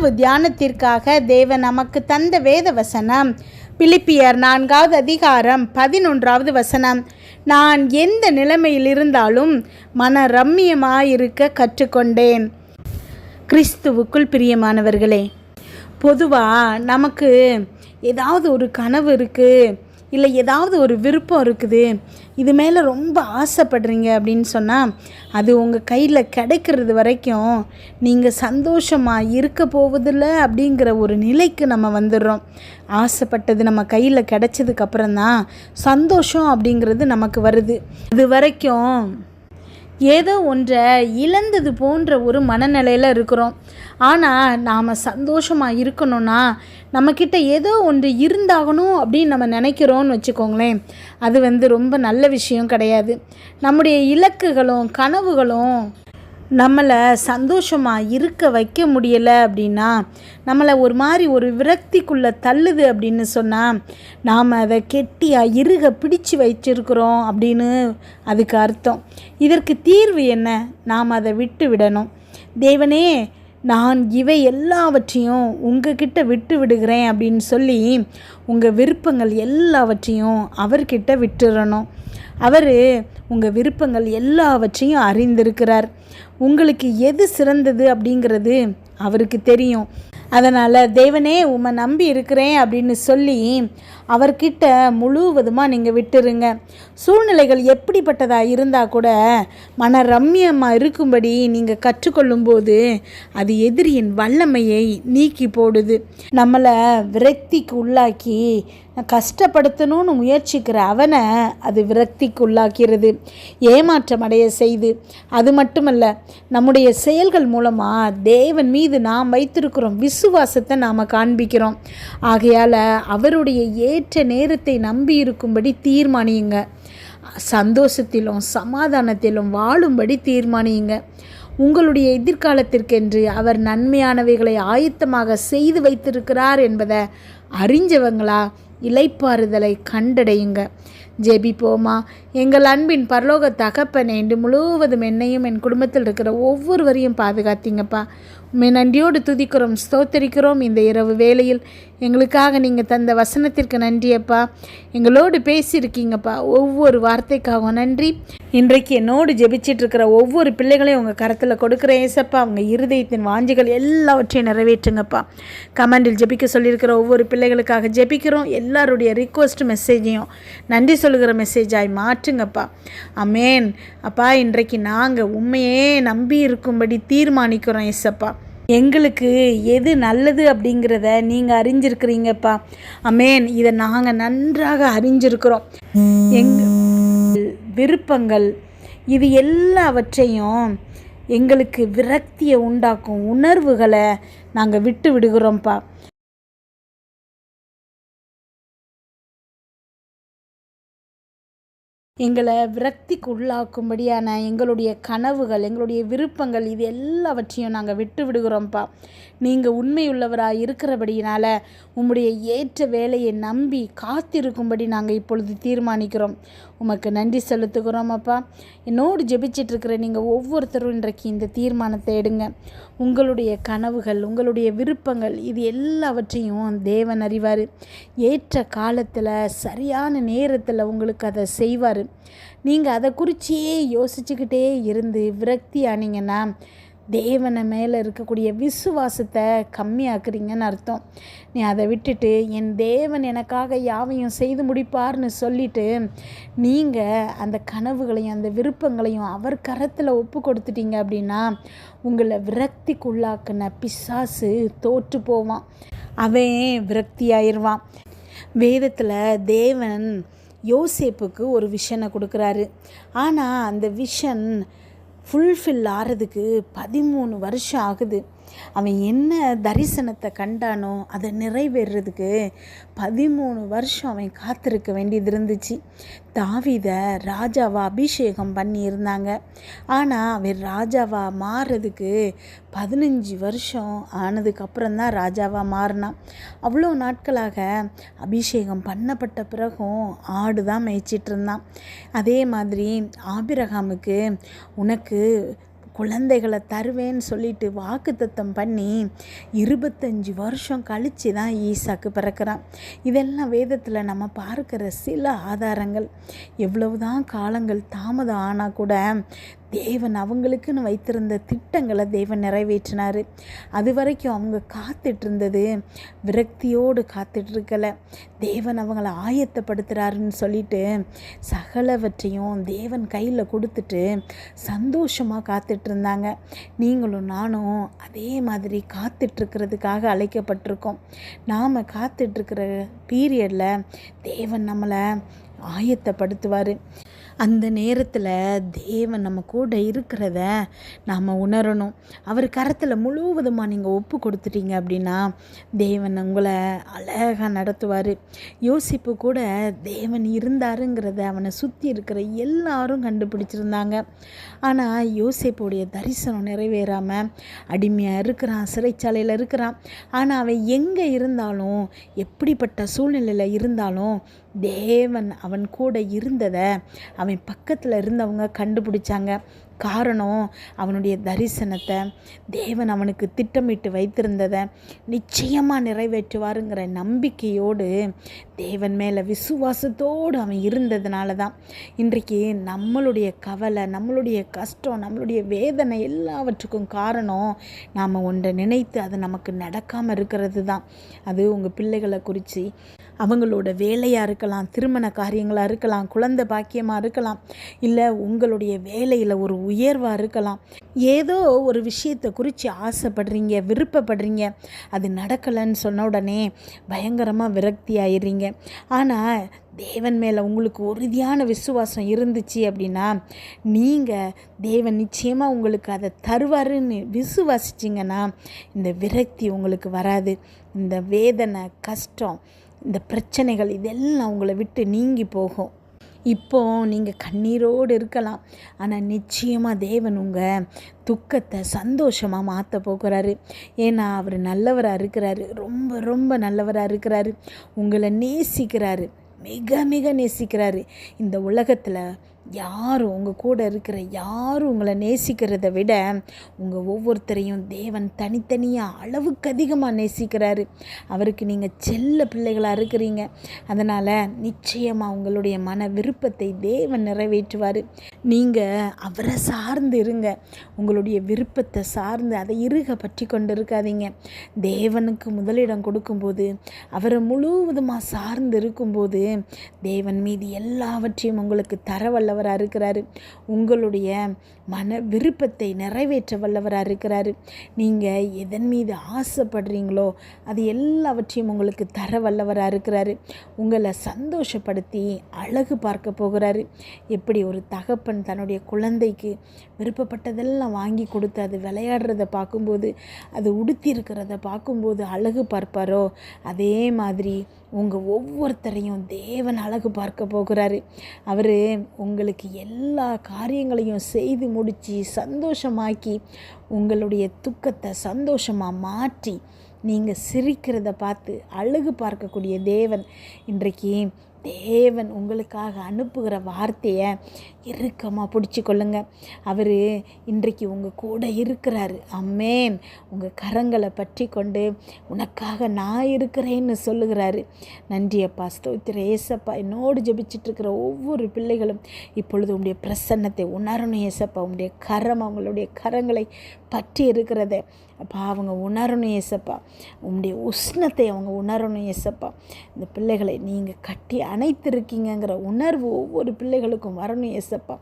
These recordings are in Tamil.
இரவு தியானத்திற்காக தேவன் நமக்கு தந்த வேத வசனம். பிலிப்பியர் நான்காவது அதிகாரம் பதினொன்றாவது வசனம். நான் எந்த நிலைமையில் இருந்தாலும் மன ரம்மியமாயிருக்க கற்றுக்கொண்டேன். கிறிஸ்துவுக்குள் பிரியமானவர்களே பொதுவாக நமக்கு ஏதாவது ஒரு கனவு இருக்குது இல்லை ஏதாவது ஒரு விருப்பம் இருக்குது இது மேலே ரொம்ப ஆசைப்படுறீங்க அப்படின்னு சொன்னால் அது உங்கள் கையில் கிடைக்கிறது வரைக்கும் நீங்கள் சந்தோஷமாக இருக்க போவதில்ல அப்படிங்கிற ஒரு நிலைக்கு நம்ம வந்துடுறோம். ஆசைப்பட்டது நம்ம கையில் கிடைச்சதுக்கப்புறம் தான் சந்தோஷம் அப்படிங்கிறது நமக்கு வருது. இது வரைக்கும் ஏதோ ஒன்றை இழந்தது போன்ற ஒரு மனநிலையில் இருக்கிறோம். ஆனால் நாம் சந்தோஷமாக இருக்கணும்னா நம்மக்கிட்ட ஏதோ ஒன்று இருந்தாகணும் அப்படின்னு நம்ம நினைக்கிறோன்னு வச்சுக்கோங்களேன். அது வந்து ரொம்ப நல்ல விஷயம் கிடையாது. நம்முடைய இலக்குகளும் கனவுகளும் நம்மளை சந்தோஷமாக இருக்க வைக்க முடியலை அப்படின்னா நம்மளை ஒரு மாதிரி ஒரு விரக்திக்குள்ளே தள்ளுது அப்படின்னு சொன்னால் நாம் அதை கெட்டியாக இருக பிடிச்சு வச்சிருக்கிறோம் அப்படின்னு அதுக்கு அர்த்தம். இதற்கு தீர்வு என்ன? நாம் அதை விட்டு விடணும். தேவனே நான் இவை எல்லாவற்றையும் உங்ககிட்ட விட்டு விடுகிறேன் அப்படின்னு சொல்லி உங்கள் விருப்பங்கள் எல்லாவற்றையும் அவர்கிட்ட விட்டுறணும். அவர் உங்கள் விருப்பங்கள் எல்லாவற்றையும் அறிந்திருக்கிறார். உங்களுக்கு எது சிறந்தது அப்படிங்கிறது அவருக்கு தெரியும். அதனால் தேவனே உம்மை நம்பி இருக்கிறேன் அப்படின்னு சொல்லி அவர்கிட்ட முழுவதுமாக நீங்கள் விட்டுருங்க. சூழ்நிலைகள் எப்படிப்பட்டதாக இருந்தால் கூட மன ரம்யமாக இருக்கும்படி நீங்கள் கற்றுக்கொள்ளும்போது அது எதிரியின் வல்லமையை நீக்கி போடுது. நம்மளை விரக்திக்கு உள்ளாக்கி கஷ்டப்படுத்தணும்னு முயற்சிக்கிற அவனை அது விரக்திக்குள்ளாக்கிறது ஏமாற்றம் அடைய செய்து. அது மட்டுமல்ல நம்முடைய செயல்கள் மூலமாக தேவன் மீது நாம் வைத்திருக்கிறோம் விசுவாசத்தை நாம் காண்பிக்கிறோம். ஆகையால் அவருடைய ஏற்ற நேரத்தை நம்பி இருக்கும்படி தீர்மானியுங்க. சந்தோஷத்திலும் சமாதானத்திலும் வாழும்படி தீர்மானியுங்க. உங்களுடைய எதிர்காலத்திற்கென்று அவர் நன்மையானவைகளை ஆயத்தமாக செய்து வைத்திருக்கிறார் என்பதை அறிஞ்சவங்களா இலைப்பாறுதலை கண்டடையுங்க. ஜெபிப்போமா. எங்கள் அன்பின் பரலோக தகப்பனே என்று முழுவதும் என்னையும் என் குடும்பத்தில் இருக்கிற ஒவ்வொருவரையும் பாதுகாத்தீங்கப்பா. உண்மை நன்றியோடு துதிக்கிறோம் ஸ்தோத்தரிக்கிறோம். இந்த இரவு வேளையில் எங்களுக்காக நீங்கள் தந்த வசனத்திற்கு நன்றியப்பா. எங்களோடு பேசியிருக்கீங்கப்பா. ஒவ்வொரு வார்த்தைக்காகவும் நன்றி. இன்றைக்கு என்னோடு ஜெபிச்சிட்டு இருக்கிற ஒவ்வொரு பிள்ளைகளையும் உங்கள் கரத்தில் கொடுக்குற ஏசப்பா. அவங்க இருதயத்தின் வாஞ்சிகள் எல்லாவற்றையும் நிறைவேற்றுங்கப்பா. கமெண்டில் ஜெபிக்க சொல்லியிருக்கிற ஒவ்வொரு பிள்ளைகளுக்காக ஜெபிக்கிறோம். எல்லாருடைய ரிக்வஸ்ட் மெசேஜையும் நன்றி சொல்லுகிற மெசேஜாய் மாற்றுங்கப்பா. அமேன் அப்பா இன்றைக்கு நாங்கள் உண்மையே நம்பி இருக்கும்படி தீர்மானிக்கிறோம் ஏசப்பா. எங்களுக்கு எது நல்லது அப்படிங்கிறத நீங்கள் அறிஞ்சிருக்கிறீங்கப்பா. அமேன். இதை நாங்கள் நன்றாக அறிஞ்சிருக்கிறோம். எங் விருப்பங்கள் இது எல்லாவற்றையும் எங்களுக்கு விரக்தியை உண்டாக்கும் உணர்வுகளை நாங்கள் விட்டு விடுகிறோம்ப்பா. எங்களை விரக்திக்கு உள்ளாக்கும்படியான எங்களுடைய கனவுகள் எங்களுடைய விருப்பங்கள் இது எல்லாவற்றையும் நாங்கள் விட்டு விடுகிறோம்ப்பா நீங்கள் உண்மையுள்ளவராக இருக்கிறபடியினால் உம்முடைய ஏற்ற வேலையை நம்பி காத்திருக்கும்படி நாங்கள் இப்பொழுது தீர்மானிக்கிறோம். உமக்கு நன்றி செலுத்துகிறோம் அப்பா. என்னோடு ஜெபிச்சிட்ருக்கிற நீங்கள் ஒவ்வொருத்தரும் இன்றைக்கு இந்த தீர்மானத்தை எடுங்க. உங்களுடைய கனவுகள் உங்களுடைய விருப்பங்கள் இது எல்லாவற்றையும் தேவன் அறிவார். ஏற்ற காலத்தில் சரியான நேரத்தில் உங்களுக்கு அதை செய்வார். நீங்கள் அதை குறிச்சியே யோசிச்சுக்கிட்டே இருந்து விரக்தி ஆனீங்கன்னா தேவனை மேலே இருக்கக்கூடிய விசுவாசத்தை கம்மியாக்குறீங்கன்னு அர்த்தம். நீ அதை விட்டுட்டு என் தேவன் எனக்காக யாவையும் செய்து முடிப்பார்னு சொல்லிட்டு நீங்கள் அந்த கனவுகளையும் அந்த விருப்பங்களையும் அவர் கரத்தில் ஒப்பு கொடுத்துட்டீங்க அப்படின்னா உங்களை விரக்திக்குள்ளாக்குன பிசாசு தோற்று போவான். அவன் விரக்தி ஆயிடுவான் வேதத்தில் தேவன் யோசேப்புக்கு ஒரு விஷனை கொடுக்குறாரு. ஆனால் அந்த விஷன் ஃபுல்ஃபில் ஆகிறதுக்கு பதிமூணு வருஷம் ஆகுது. அவன் என்ன தரிசனத்தை கண்டானோ அதை நிறைவேறதுக்கு பதிமூணு வருஷம் அவன் காத்திருக்க வேண்டியது இருந்துச்சு. தாவிதை ராஜாவா அபிஷேகம் பண்ணியிருந்தாங்க. ஆனால் அவன் ராஜாவா மாறுறதுக்கு பதினஞ்சு வருஷம் ஆனதுக்கப்புறம் தான் ராஜாவாக மாறினான். அவ்வளோ நாட்களாக அபிஷேகம் பண்ணப்பட்ட பிறகும் ஆடு தான் மேய்ச்சிட்டு இருந்தான். அதே மாதிரி ஆபிரகாமுக்கு உனக்கு குழந்தைகளை தருவேன்னு சொல்லிட்டு வாக்குத்தத்தம் பண்ணி இருபத்தஞ்சி வருஷம் கழித்து தான் ஈசாக்கு பிறக்கிறான். இதெல்லாம் வேதத்தில் நம்ம பார்க்குற சில ஆதாரங்கள். எவ்வளவுதான் காலங்கள் தாமதம் ஆனால் கூட தேவன் அவங்களுக்குன்னு வைத்திருந்த திட்டங்களை தேவன் நிறைவேற்றினார். அது வரைக்கும் அவங்க காத்துட்டு இருந்தது விரக்தியோடு காத்துட்ருக்கலை. தேவன் அவங்கள ஆயத்தப்படுத்துகிறாருன்னு சொல்லிட்டு சகலவற்றையும் தேவன் கையில் கொடுத்துட்டு சந்தோஷமாக காத்துட்டு இருந்தாங்க நீங்களும் நானும் அதே மாதிரி காத்துட்ருக்கிறதுக்காக அழைக்கப்பட்டிருக்கோம். நாம் காத்துட்ருக்கிற பீரியடில் தேவன் நம்மளை ஆயத்தப்படுத்துவார். அந்த நேரத்தில் தேவன் நம்ம கூட இருக்கிறத நாம் உணரணும். அவர் கரத்தில் முழுவதுமாக நீங்கள் ஒப்பு கொடுத்துட்டீங்க அப்படின்னா தேவன் உங்களை அழகாக நடத்துவார். யோசிப்பு கூட தேவன் இருந்தாருங்கிறத அவனை சுற்றி இருக்கிற எல்லாரும் கண்டுபிடிச்சிருந்தாங்க. ஆனால் யோசிப்புடைய தரிசனம் நிறைவேறாமல் அடிமையாக இருக்கிறான் சிறைச்சாலையில் இருக்கிறான். ஆனால் அவன் எங்கே இருந்தாலும் எப்படிப்பட்ட சூழ்நிலையில் இருந்தாலும் தேவன் அவன் கூட இருந்ததை அவன் பக்கத்தில் இருந்தவங்க கண்டுபிடிச்சாங்க. காரணம் அவனுடைய தரிசனத்தை தேவன் அவனுக்கு திட்டமிட்டு வைத்திருந்ததை நிச்சயமாக நிறைவேற்றுவாருங்கிற நம்பிக்கையோடு தேவன் மேலே விசுவாசத்தோடு அவன் இருந்ததுனால தான் இன்றைக்கு நம்மளுடைய கவலை நம்மளுடைய கஷ்டம் நம்மளுடைய வேதனை எல்லாவற்றுக்கும் காரணம் நாம் ஒன்றை நினைத்து அது நமக்கு நடக்காமல் இருக்கிறது தான் அது உங்கள் பிள்ளைகளை குறித்து அவங்களோட வேலையாக இருக்கலாம் திருமண காரியங்களாக இருக்கலாம் குழந்தை பாக்கியமாக இருக்கலாம் இல்லை உங்களுடைய வேலையில் ஒரு உயர்வாக இருக்கலாம். ஏதோ ஒரு விஷயத்தை குறித்து ஆசைப்படுறீங்க விருப்பப்படுறீங்க அது நடக்கலைன்னு சொன்ன உடனே பயங்கரமாக விரக்தி ஆயிடுறீங்க. ஆனால் தேவன் மேலே உங்களுக்கு உறுதியான விசுவாசம் இருந்துச்சு அப்படின்னா நீங்கள் தேவன் நிச்சயமாக உங்களுக்கு அதை தருவாருன்னு விசுவாசிச்சிங்கன்னா இந்த விரக்தி உங்களுக்கு வராது. இந்த வேதனை கஷ்டம் இந்த பிரச்சனைகள் இதெல்லாம் உங்களை விட்டு நீங்கி போகும். இப்போ நீங்கள் கண்ணீரோடு இருக்கலாம். ஆனால் நிச்சயமாக தேவன் உங்கள் துக்கத்தை சந்தோஷமாக மாற்ற போகிறாரு. ஏன்னா அவர் நல்லவராக இருக்கிறாரு. ரொம்ப ரொம்ப நல்லவராக இருக்கிறாரு. உங்களை நேசிக்கிறாரு. மிக மிக நேசிக்கிறாரு. இந்த உலகத்தில் யாரும் உங்கள் கூட இருக்கிற யாரும் உங்களை நேசிக்கிறத விட உங்கள் ஒவ்வொருத்தரையும் தேவன் தனித்தனியாக அளவுக்கு அதிகமாக நேசிக்கிறாரு. அவருக்கு நீங்கள் செல்ல பிள்ளைகளாக இருக்கிறீங்க. அதனால் நிச்சயமாக உங்களுடைய மன விருப்பத்தை தேவன் நிறைவேற்றுவார். நீங்கள் அவரை சார்ந்து இருங்க. உங்களுடைய விருப்பத்தை சார்ந்து அதை இருக பற்றி கொண்டு இருக்காதீங்க தேவனுக்கு முதலிடம் கொடுக்கும்போது அவரை முழுவதுமாக சார்ந்து இருக்கும்போது தேவன் மீது எல்லாவற்றையும் உங்களுக்கு தரவல்லவர் வல்லவராக இருக்கிறாரு. உங்களுடைய மன விருப்பத்தை நிறைவேற்ற வல்லவராக இருக்கிறாரு. நீங்கள் எதன் மீது ஆசைப்படுறீங்களோ அது எல்லாவற்றையும் உங்களுக்கு தர வல்லவராக இருக்கிறாரு. உங்களை சந்தோஷப்படுத்தி அழகு பார்க்க போகிறாரு. எப்படி ஒரு தகப்பன் தன்னுடைய குழந்தைக்கு விருப்பப்பட்டதெல்லாம் வாங்கி கொடுத்து அது விளையாடுறத பார்க்கும்போது அது உடுத்தி இருக்கிறத பார்க்கும்போது அழகு பார்ப்பாரோ அதே மாதிரி உங்கள் ஒவ்வொருத்தரையும் தேவன் அழகு பார்க்க போகிறாரு. அவர் உங்களுக்கு எல்லா காரியங்களையும் செய்து முடித்து சந்தோஷமாக்கி உங்களுடைய துக்கத்தை சந்தோஷமாக மாற்றி நீங்கள் சிரிக்கிறத பார்த்து அழகு பார்க்கக்கூடிய தேவன். இன்றைக்கு தேவன் உங்களுக்காக அனுப்புகிற வார்த்தையை இறுக்கமாக பிடிச்சி கொள்ளுங்க அவர் இன்றைக்கு உங்கள் கூட இருக்கிறாரு. அம்மேன் உங்கள் கரங்களை பற்றி கொண்டு உனக்காக நான் இருக்கிறேன்னு சொல்லுகிறாரு. நன்றி அப்பா ஸ்தோத்திர ஏசப்பா என்னோடு ஜபிச்சிட்ருக்கிற ஒவ்வொரு பிள்ளைகளும் இப்பொழுது உங்களுடைய பிரசன்னத்தை உணரணும் ஏசப்பா. உங்களுடைய கரம் அவங்களுடைய கரங்களை பற்றி இருக்கிறத அப்பா அவங்க உணரணும் ஏசப்பா. உங்களுடைய உஷ்ணத்தை அவங்க உணரணும் ஏசப்பா. இந்த பிள்ளைகளை நீங்கள் கட்டி அணைத்திருக்கீங்கங்கிற உணர்வு ஒவ்வொரு பிள்ளைகளுக்கும் வரணும் எசப்பா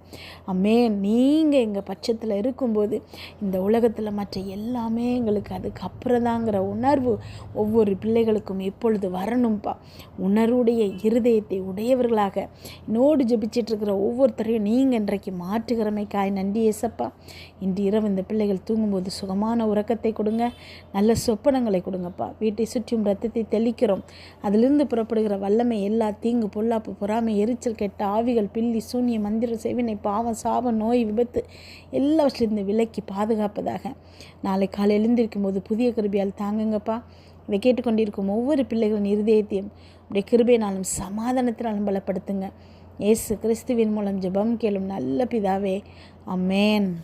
அம்மே நீங்கள் எங்கள் பட்சத்தில் இருக்கும்போது இந்த உலகத்தில் மற்ற எல்லாமே எங்களுக்கு அதுக்கப்புறந்தாங்கிற உணர்வு ஒவ்வொரு பிள்ளைகளுக்கும் எப்பொழுது வரணும்ப்பா உணர்வுடைய இருதயத்தை உடையவர்களாக நோடு ஜபிச்சிட்ருக்கிற ஒவ்வொருத்தரையும் நீங்கள் இன்றைக்கு மாற்றுகிறமைக்காய் நன்றி ஏசப்பா இன்று இரவு இந்த பிள்ளைகள் தூங்கும்போது சுகமான உறக்கத்தை கொடுங்க. நல்ல சொப்பனங்களை கொடுங்கப்பா. வீட்டை சுற்றியும் ரத்தத்தை தெளிக்கிறோம். அதிலிருந்து புறப்படுகிற வல்லமை எல்லா தீங்கு பொல்லாப்பு பொறாமை எரிச்சல் கெட்ட ஆவிகள் பில்லி சூன்ய மந்திர செவினை பாவம் சாபம் நோய் விபத்து எல்லாவற்றிலிருந்து விலக்கி பாதுகாப்பதாக. நாளை காலை எழுந்திருக்கும் போது புதிய கிருபியால் தாங்குங்கப்பா. இதை கேட்டுக்கொண்டிருக்கும் ஒவ்வொரு பிள்ளைகளின் இருதயத்தையும் உடைய கிருபையினாலும் சமாதானத்தினாலும் பலப்படுத்துங்க. இயேசு கிறிஸ்துவின் மூலம் ஜெபம் கேளும் நல்ல பிதாவே. அம்மேன்